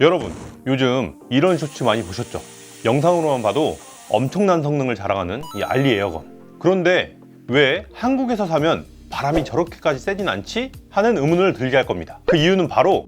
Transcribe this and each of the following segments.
여러분, 요즘 이런 쇼츠 많이 보셨죠? 영상으로만 봐도 엄청난 성능을 자랑하는 이 알리 에어건. 그런데 왜 한국에서 사면 바람이 저렇게까지 세진 않지? 하는 의문을 들게 할 겁니다. 그 이유는 바로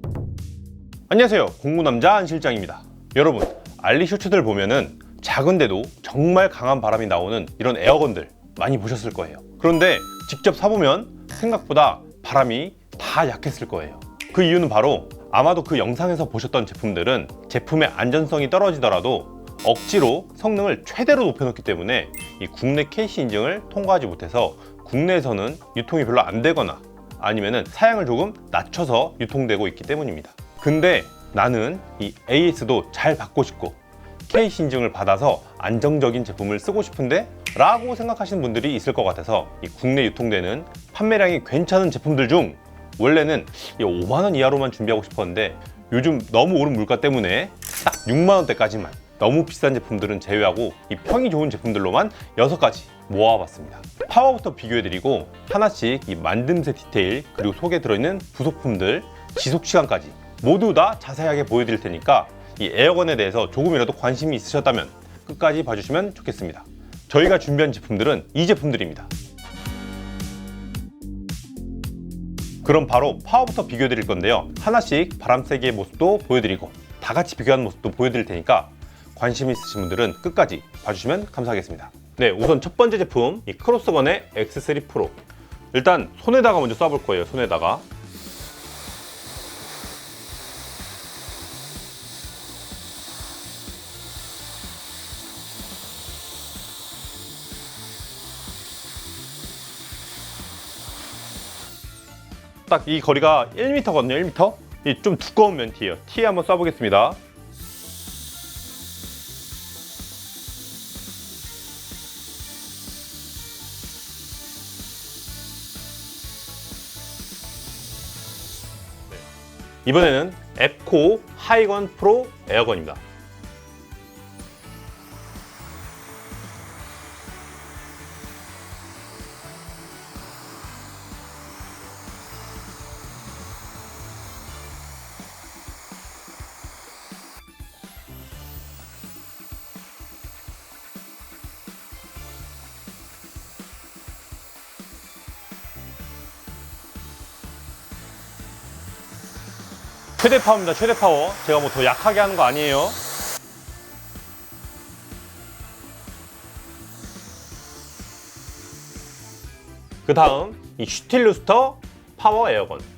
안녕하세요. 공구남자 안 실장입니다. 여러분, 알리 쇼츠들 보면은 작은데도 정말 강한 바람이 나오는 이런 에어건들 많이 보셨을 거예요. 그런데 직접 사보면 생각보다 바람이 다 약했을 거예요. 그 이유는 바로 아마도 그 영상에서 보셨던 제품들은 제품의 안전성이 떨어지더라도 억지로 성능을 최대로 높여놓기 때문에 이 국내 KC 인증을 통과하지 못해서 국내에서는 유통이 별로 안 되거나 아니면은 사양을 조금 낮춰서 유통되고 있기 때문입니다. 근데 나는 이 AS도 잘 받고 싶고 KC 인증을 받아서 안정적인 제품을 쓰고 싶은데 라고 생각하시는 분들이 있을 것 같아서 이 국내 유통되는 판매량이 괜찮은 제품들 중 원래는 이 5만 원 이하로만 준비하고 싶었는데 요즘 너무 오른 물가 때문에 딱 6만 원대까지만 너무 비싼 제품들은 제외하고 이 평이 좋은 제품들로만 6가지 모아봤습니다. 파워부터 비교해드리고 하나씩 이 만듦새 디테일 그리고 속에 들어있는 부속품들 지속 시간까지 모두 다 자세하게 보여드릴 테니까 이 에어건에 대해서 조금이라도 관심이 있으셨다면 끝까지 봐주시면 좋겠습니다. 저희가 준비한 제품들은 이 제품들입니다. 그럼 바로 파워부터 비교해 드릴 건데요. 하나씩 바람 세기의 모습도 보여드리고 다 같이 비교한 모습도 보여드릴 테니까 관심 있으신 분들은 끝까지 봐주시면 감사하겠습니다. 네, 우선 첫 번째 제품 이 크로스건의 X3 프로. 일단 손에다가 먼저 쏴볼 거예요. 손에다가 딱 이 거리가 1m거든요. 1m. 이 좀 두꺼운 면티예요. 티에 한번 쏴보겠습니다. 네. 이번에는 앱코 하이건 프로 에어건입니다. 최대 파워입니다. 최대 파워. 제가 뭐 더 약하게 하는 거 아니에요. 그 다음 이 슈틸루스터 파워 에어건.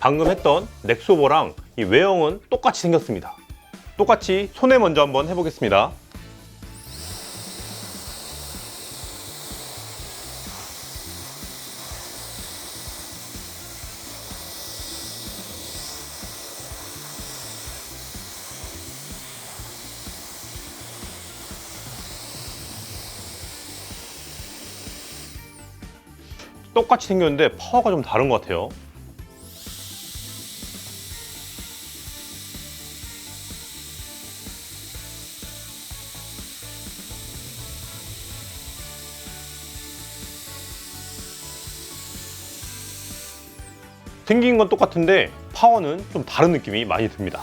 방금 했던 넥소버랑 이 외형은 똑같이 생겼습니다. 똑같이 손에 먼저 한번 해보겠습니다. 똑같이 생겼는데 파워가 좀 다른 것 같아요 생긴 건 똑같은데 파워는 좀 다른 느낌이 많이 듭니다.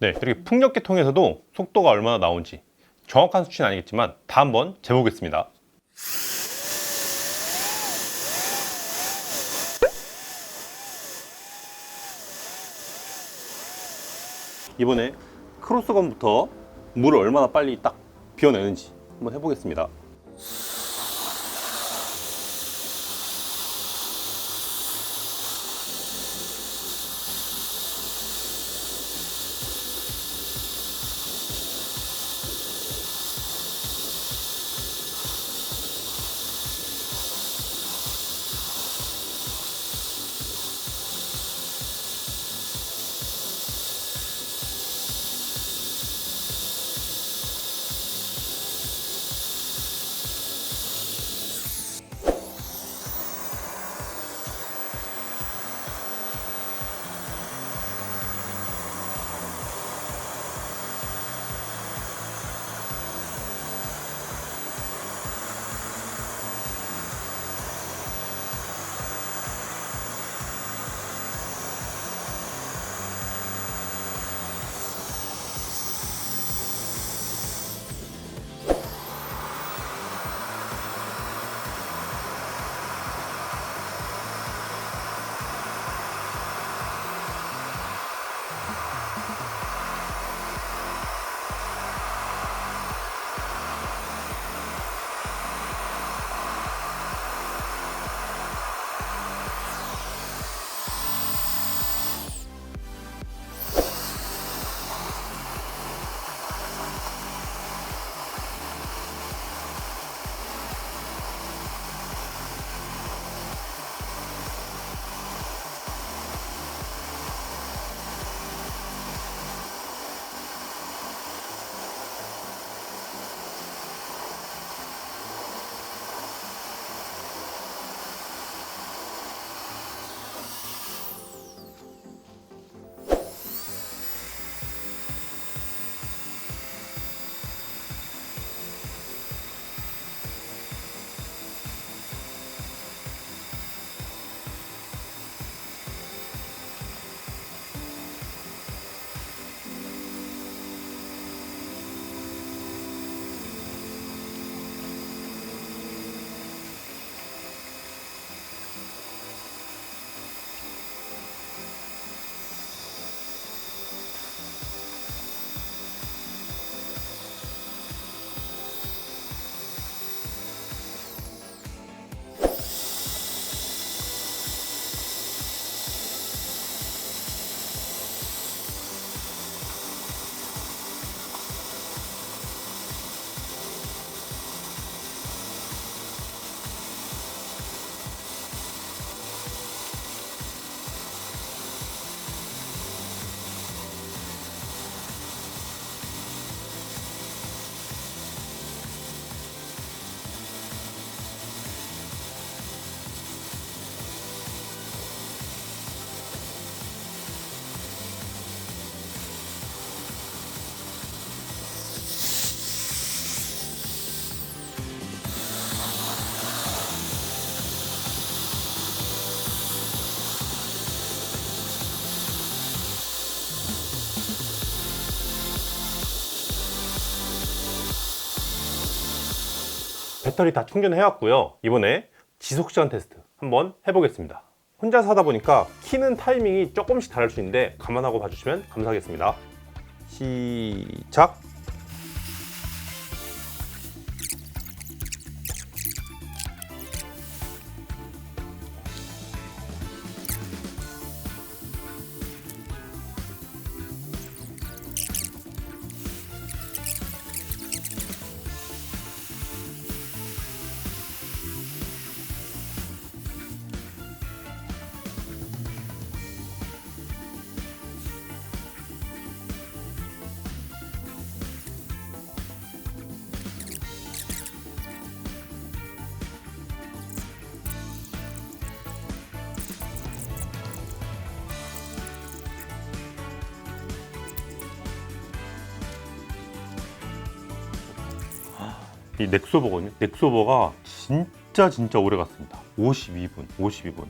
네, 이렇게 풍력계통에서도 속도가 얼마나 나온지 정확한 수치는 아니겠지만 다 한번 재보겠습니다. 이번에 크로스건부터 물을 얼마나 빨리 딱 비워내는지 한번 해보겠습니다. 배터리 다 충전해왔고요. 이번에 지속시간 테스트 한번 해보겠습니다. 혼자 사다 보니까 키는 타이밍이 조금씩 다를 수 있는데 감안하고 봐주시면 감사하겠습니다. 시작! 이 넥소버거든요. 넥소버가 진짜 진짜 오래 갔습니다. 52분, 52분.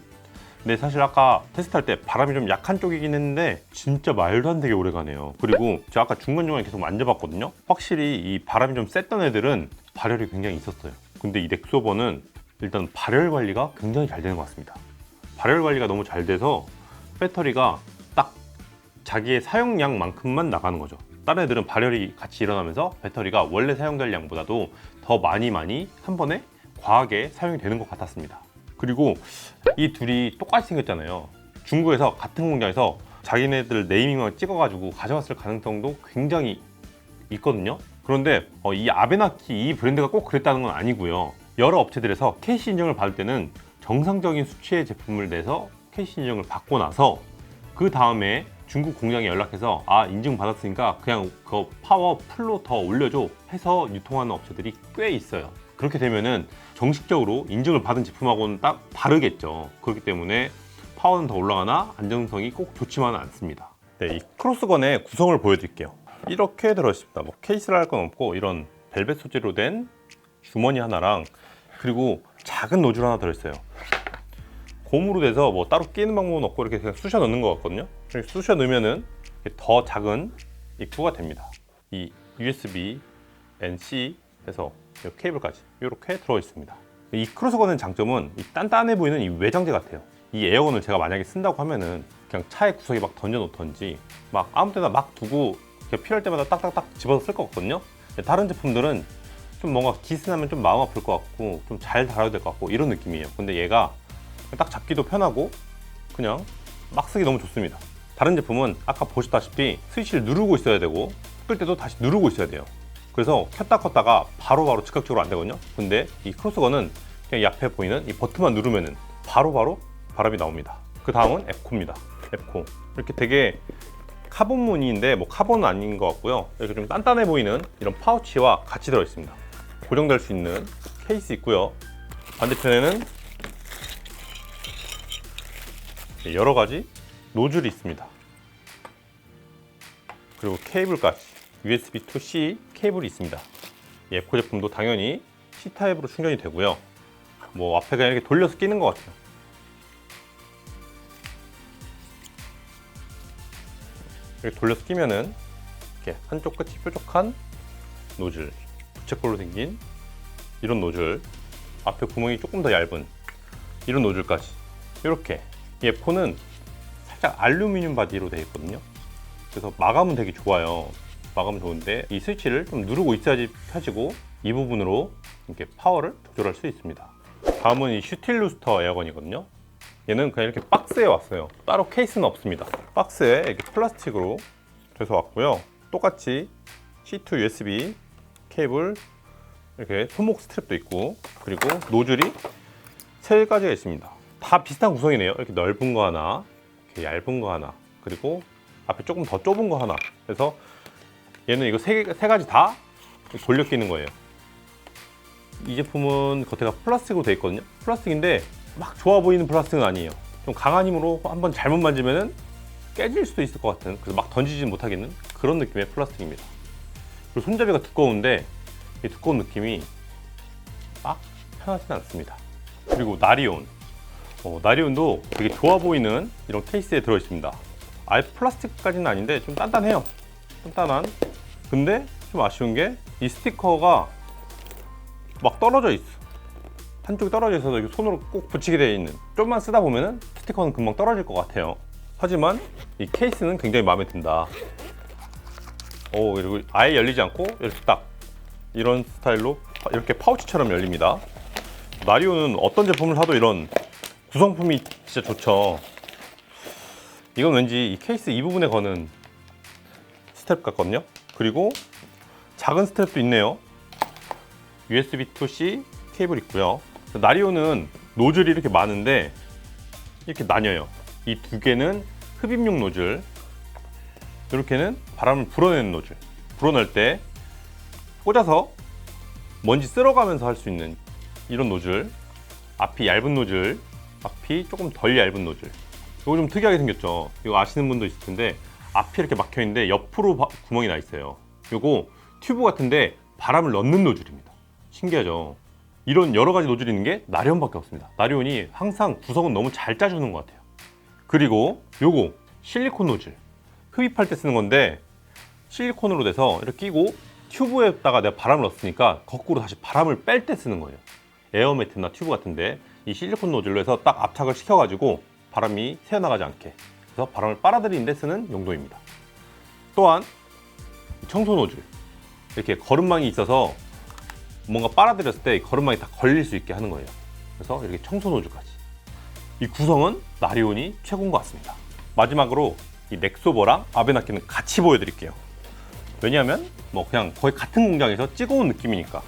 근데 사실 아까 테스트할 때 바람이 좀 약한 쪽이긴 했는데 진짜 말도 안 되게 오래 가네요. 그리고 제가 아까 중간중간에 계속 만져봤거든요. 확실히 이 바람이 좀 셌던 애들은 발열이 굉장히 있었어요. 근데 이 넥소버는 일단 발열 관리가 굉장히 잘 되는 것 같습니다. 발열 관리가 너무 잘 돼서 배터리가 딱 자기의 사용량만큼만 나가는 거죠. 다른 애들은 발열이 같이 일어나면서 배터리가 원래 사용될 양보다도 더 많이 많이 한 번에 과하게 사용이 되는 것 같았습니다. 그리고 이 둘이 똑같이 생겼잖아요. 중국에서 같은 공장에서 자기네들 네이밍만 찍어가지고 가져왔을 가능성도 굉장히 있거든요. 그런데 어, 이 아베나키 이 브랜드가 꼭 그랬다는 건 아니고요. 여러 업체들에서 KC 인증을 받을 때는 정상적인 수치의 제품을 내서 KC 인증을 받고 나서 그 다음에 중국 공장에 연락해서 아 인증 받았으니까 그냥 그 파워 풀로 더 올려줘 해서 유통하는 업체들이 꽤 있어요. 그렇게 되면은 정식적으로 인증을 받은 제품하고는 딱 다르겠죠. 그렇기 때문에 파워는 더 올라가나 안정성이 꼭 좋지만은 않습니다. 네, 이 크로스건의 구성을 보여드릴게요. 이렇게 들어있습니다. 뭐 케이스를 할 건 없고 이런 벨벳 소재로 된 주머니 하나랑 그리고 작은 노즐 하나 들어있어요. 고무로 돼서 뭐 따로 끼는 방법은 없고 이렇게 그냥 쑤셔 넣는 것 같거든요. 쑤셔 넣으면은 더 작은 입구가 됩니다. 이 USB, NC 해서 이 케이블까지 이렇게 들어 있습니다. 이 크로스건의 장점은 이 단단해 보이는 이 외장재 같아요. 이 에어건을 제가 만약에 쓴다고 하면은 그냥 차에 구석에 막 던져 놓던지 막 아무 때나 막 두고 필요할 때마다 딱딱딱 집어서 쓸 것 같거든요. 다른 제품들은 좀 뭔가 기스나면 좀 마음 아플 것 같고 좀잘 달아야 될 것 같고 이런 느낌이에요. 근데 얘가 딱 잡기도 편하고 그냥 막 쓰기 너무 좋습니다. 다른 제품은 아까 보셨다시피 스위치를 누르고 있어야 되고 끌 때도 다시 누르고 있어야 돼요. 그래서 켰다 껐다가 바로바로 즉각적으로 안 되거든요. 근데 이 크로스건은 그냥 이 앞에 보이는 이 버튼만 누르면은 바로바로 바람이 나옵니다. 그 다음은 앱코입니다. 앱코. 이렇게 되게 카본 무늬인데 뭐 카본은 아닌 것 같고요. 이렇게 좀 단단해 보이는 이런 파우치와 같이 들어 있습니다. 고정될 수 있는 케이스 있고요. 반대편에는 여러 가지 노즐이 있습니다. 그리고 케이블까지 USB to C 케이블이 있습니다. 이 에코 제품도 당연히 C 타입으로 충전이 되고요. 뭐 앞에 그냥 이렇게 돌려서 끼는 것 같아요. 이렇게 돌려서 끼면은 이렇게 한쪽 끝이 뾰족한 노즐, 부채꼴로 생긴 이런 노즐, 앞에 구멍이 조금 더 얇은 이런 노즐까지 이렇게 이 에코는 살짝 알루미늄 바디로 되어 있거든요. 그래서 마감은 되게 좋아요. 마감은 좋은데 이 스위치를 좀 누르고 있어야지 펴지고 이 부분으로 이렇게 파워를 조절할 수 있습니다. 다음은 이 슈틸 루스터 에어건이거든요. 얘는 그냥 이렇게 박스에 왔어요. 따로 케이스는 없습니다. 박스에 이렇게 플라스틱으로 돼서 왔고요. 똑같이 C2 USB 케이블 이렇게 손목 스트랩도 있고 그리고 노즐이 세 가지가 있습니다. 다 비슷한 구성이네요. 이렇게 넓은 거 하나, 이렇게 얇은 거 하나, 그리고 앞에 조금 더 좁은 거 하나. 그래서 얘는 이거 세, 개- 세 가지 다 돌려 끼는 거예요. 이 제품은 겉에가 플라스틱으로 되어 있거든요. 플라스틱인데 막 좋아 보이는 플라스틱은 아니에요. 좀 강한 힘으로 한번 잘못 만지면은 깨질 수도 있을 것 같은 그래서 막 던지지 못하겠는 그런 느낌의 플라스틱입니다. 그리고 손잡이가 두꺼운데 이 두꺼운 느낌이 막 편하진 않습니다. 그리고 나리온. 어, 나리온도 되게 좋아 보이는 이런 케이스에 들어 있습니다. 아예 플라스틱까지는 아닌데 좀 단단해요. 단단한. 근데 좀 아쉬운 게 이 스티커가 막 떨어져 있어. 한쪽이 떨어져 있어서 손으로 꼭 붙이게 되어 있는. 좀만 쓰다 보면은 스티커는 금방 떨어질 것 같아요. 하지만 이 케이스는 굉장히 마음에 든다. 오, 그리고 아예 열리지 않고 이렇게 딱 이런 스타일로 파- 이렇게 파우치처럼 열립니다. 나리오는 어떤 제품을 사도 이런 구성품이 진짜 좋죠. 이건 왠지 이 케이스 이 부분에 거는 스텝 같거든요. 그리고 작은 스텝도 있네요. USB to C 케이블 있고요. 나리오는 노즐이 이렇게 많은데 이렇게 나뉘어요. 이 두 개는 흡입용 노즐, 이렇게는 바람을 불어내는 노즐. 불어낼 때 꽂아서 먼지 쓸어가면서 할 수 있는 이런 노즐. 앞이 얇은 노즐, 앞이 조금 덜 얇은 노즐. 이거 좀 특이하게 생겼죠. 이거 아시는 분도 있을 텐데 앞이 이렇게 막혀 있는데 옆으로 바- 구멍이 나 있어요. 이거 튜브 같은데 바람을 넣는 노즐입니다. 신기하죠. 이런 여러 가지 노즐이 있는 게 나리온밖에 없습니다. 나리온이 항상 구성은 너무 잘 짜주는 것 같아요. 그리고 요거 실리콘 노즐 흡입할 때 쓰는 건데 실리콘으로 돼서 이렇게 끼고 튜브에다가 내가 바람을 넣었으니까 거꾸로 다시 바람을 뺄 때 쓰는 거예요. 에어매트나 튜브 같은데 이 실리콘 노즐로 해서 딱 압착을 시켜가지고 바람이 새어나가지 않게 그래서 바람을 빨아들이는 데 쓰는 용도입니다. 또한 청소 노즐 이렇게 거름망이 있어서 뭔가 빨아들였을 때이 거름망이 다 걸릴 수 있게 하는 거예요. 그래서 이렇게 청소 노즐까지. 이 구성은 나리온이 최고인 것 같습니다. 마지막으로 이 넥소버랑 아베나키는 같이 보여드릴게요. 왜냐하면 뭐 그냥 거의 같은 공장에서 찍어온 느낌이니까.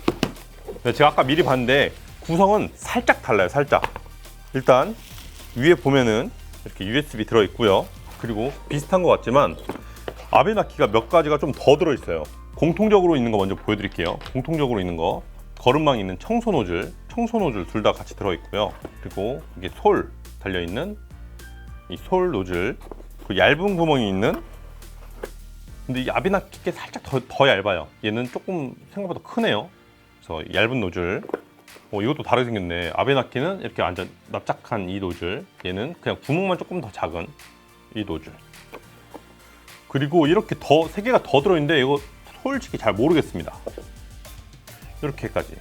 제가 아까 미리 봤는데 구성은 살짝 달라요, 살짝. 일단 위에 보면은 이렇게 USB 들어 있고요. 그리고 비슷한 것 같지만 아베나키가 몇 가지가 좀 더 들어 있어요. 공통적으로 있는 거 먼저 보여드릴게요. 공통적으로 있는 거 거름망 있는 청소 노즐, 청소 노즐 둘 다 같이 들어 있고요. 그리고 이게 솔 달려 있는 이 솔 노즐, 그 얇은 구멍이 있는 근데 이 아베나키 게 살짝 더, 더 얇아요. 얘는 조금 생각보다 크네요. 그래서 얇은 노즐. 어, 이것도 다르게 생겼네. 아베나키는 이렇게 완전 납작한 이 노즐. 얘는 그냥 구멍만 조금 더 작은 이 노즐. 그리고 이렇게 더 세 개가 더 들어있는데 이거 솔직히 잘 모르겠습니다. 이렇게까지.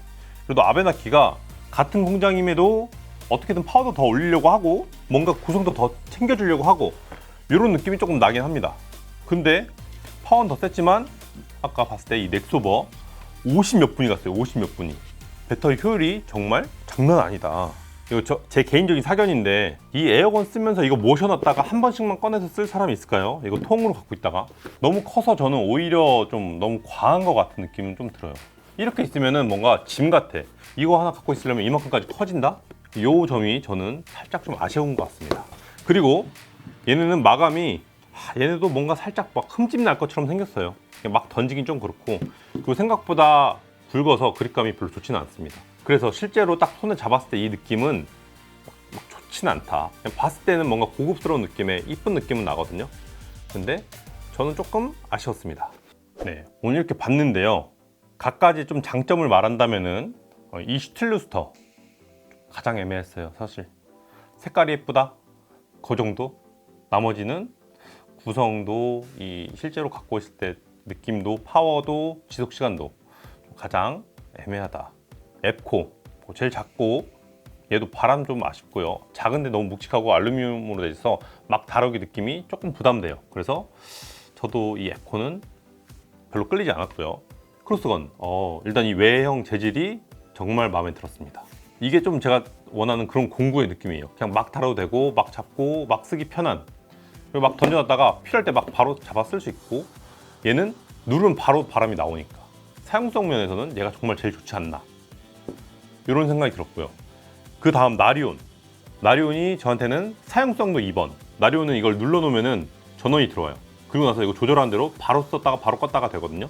그래도 아베나키가 같은 공장임에도 어떻게든 파워도 더 올리려고 하고 뭔가 구성도 더 챙겨주려고 하고 이런 느낌이 조금 나긴 합니다. 근데 파워는 더 셌지만 아까 봤을 때 이 넥소버 50 몇 분이 갔어요. 50 몇 분이. 배터리 효율이 정말 장난 아니다. 이거 저, 제 개인적인 사견인데 이 에어건 쓰면서 이거 모셔놨다가 한 번씩만 꺼내서 쓸 사람이 있을까요? 이거 통으로 갖고 있다가 너무 커서 저는 오히려 좀 너무 과한 것 같은 느낌은 좀 들어요. 이렇게 있으면은 뭔가 짐 같아. 이거 하나 갖고 있으려면 이만큼까지 커진다? 요 점이 저는 살짝 좀 아쉬운 것 같습니다. 그리고 얘네는 마감이 하, 얘네도 뭔가 살짝 막 흠집 날 것처럼 생겼어요. 막 던지긴 좀 그렇고 그리고 생각보다 굵어서 그립감이 별로 좋지는 않습니다. 그래서 실제로 딱 손에 잡았을 때 이 느낌은 막, 막 좋지는 않다. 봤을 때는 뭔가 고급스러운 느낌의 이쁜 느낌은 나거든요. 근데 저는 조금 아쉬웠습니다. 네, 오늘 이렇게 봤는데요. 각가지 좀 장점을 말한다면은 어, 이 슈틸루스터 가장 애매했어요, 사실. 색깔이 예쁘다. 그 정도. 나머지는 구성도 이 실제로 갖고 있을 때 느낌도 파워도 지속 시간도 가장 애매하다. 앱코 뭐 제일 작고 얘도 바람 좀 아쉽고요. 작은데 너무 묵직하고 알루미늄으로 돼 있어 막 다루기 느낌이 조금 부담돼요. 그래서 저도 이 앱코는 별로 끌리지 않았고요. 크로스건 어, 일단 이 외형 재질이 정말 마음에 들었습니다. 이게 좀 제가 원하는 그런 공구의 느낌이에요. 그냥 막 다뤄도 되고 막 잡고 막 쓰기 편한 그리고 막 던져놨다가 필요할 때 막 바로 잡아 쓸 수 있고 얘는 누르면 바로 바람이 나오니까 사용성 면에서는 얘가 정말 제일 좋지 않나 이런 생각이 들었고요. 그 다음 나리온 나리온이 저한테는 사용성도 2번 나리온은 이걸 눌러놓으면은 전원이 들어와요. 그리고 나서 이거 조절하는 대로 바로 썼다가 바로 껐다가 되거든요.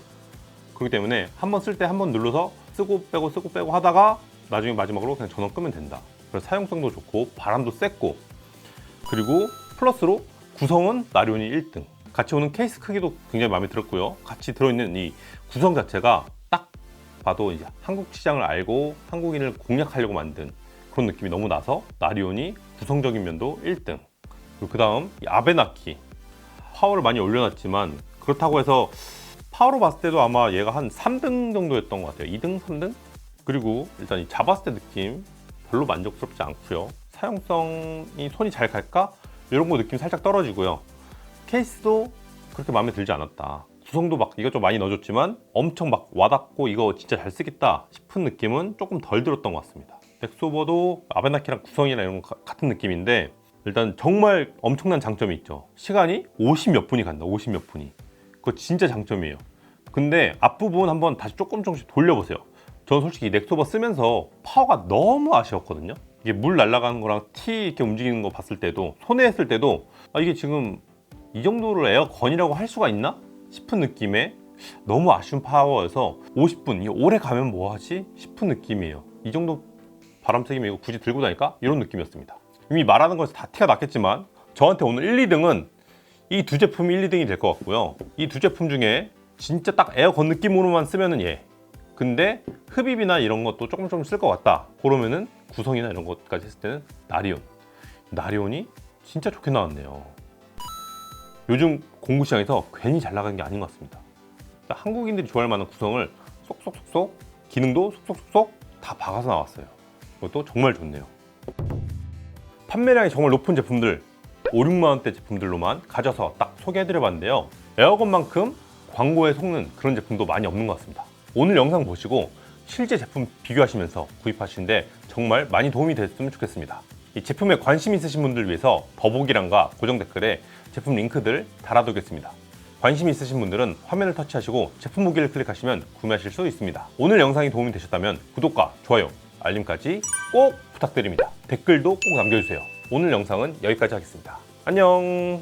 그렇기 때문에 한 번 쓸 때 한 번 눌러서 쓰고 빼고 쓰고 빼고 하다가 나중에 마지막으로 그냥 전원 끄면 된다. 그래서 사용성도 좋고 바람도 셌고 그리고 플러스로 구성은 나리온이 1등. 같이 오는 케이스 크기도 굉장히 마음에 들었고요. 같이 들어있는 이 구성 자체가 딱 봐도 이제 한국 시장을 알고 한국인을 공략하려고 만든 그런 느낌이 너무 나서 나리온이 구성적인 면도 1등. 그리고 그 다음 이 아베나키 파워를 많이 올려놨지만 그렇다고 해서 파워로 봤을 때도 아마 얘가 한 3등 정도였던 것 같아요. 2등, 3등? 그리고 일단 이 잡았을 때 느낌 별로 만족스럽지 않고요. 사용성이 손이 잘 갈까? 이런 거 느낌 살짝 떨어지고요. 케이스도 그렇게 마음에 들지 않았다. 구성도 막 이것저것 많이 넣어줬지만 엄청 막 와닿고 이거 진짜 잘 쓰겠다 싶은 느낌은 조금 덜 들었던 것 같습니다. 넥소버도 아베나키랑 구성이나 이런 거 가- 같은 느낌인데 일단 정말 엄청난 장점이 있죠. 시간이 50 몇 분이 간다. 50 몇 분이. 그거 진짜 장점이에요. 근데 앞부분 한번 다시 조금 조금씩 돌려보세요. 저는 솔직히 이 넥소버 쓰면서 파워가 너무 아쉬웠거든요. 이게 물 날아가는 거랑 티 이렇게 움직이는 거 봤을 때도 손에 했을 때도 아 이게 지금 이 정도를 에어건이라고 할 수가 있나 싶은 느낌의 너무 아쉬운 파워여서 50분 이게 오래 가면 뭐하지 싶은 느낌이에요. 이 정도 바람 세기면 이거 굳이 들고 다니까 이런 느낌이었습니다. 이미 말하는 것에서 다 티가 났겠지만 저한테 오늘 1, 2등은 이 두 제품이 1, 2등이 될 것 같고요. 이 두 제품 중에 진짜 딱 에어건 느낌으로만 쓰면은 얘. 근데 흡입이나 이런 것도 조금 조금 쓸 것 같다. 그러면은 구성이나 이런 것까지 했을 때는 나리온. 나리온이 진짜 좋게 나왔네요. 요즘 공구 시장에서 괜히 잘 나가는 게 아닌 것 같습니다. 한국인들이 좋아할 만한 구성을 쏙쏙쏙쏙 기능도 쏙쏙쏙쏙 다 박아서 나왔어요. 이것도 정말 좋네요. 판매량이 정말 높은 제품들 5, 6만 원대 제품들로만 가져서 딱 소개해드려 봤는데요. 에어건만큼 광고에 속는 그런 제품도 많이 없는 것 같습니다. 오늘 영상 보시고 실제 제품 비교하시면서 구입하시는데 정말 많이 도움이 됐으면 좋겠습니다. 이 제품에 관심 있으신 분들 위해서 더보기란과 고정 댓글에 제품 링크들 달아두겠습니다. 관심 있으신 분들은 화면을 터치하시고 제품 무기를 클릭하시면 구매하실 수 있습니다. 오늘 영상이 도움이 되셨다면 구독과 좋아요, 알림까지 꼭 부탁드립니다. 댓글도 꼭 남겨주세요. 오늘 영상은 여기까지 하겠습니다. 안녕!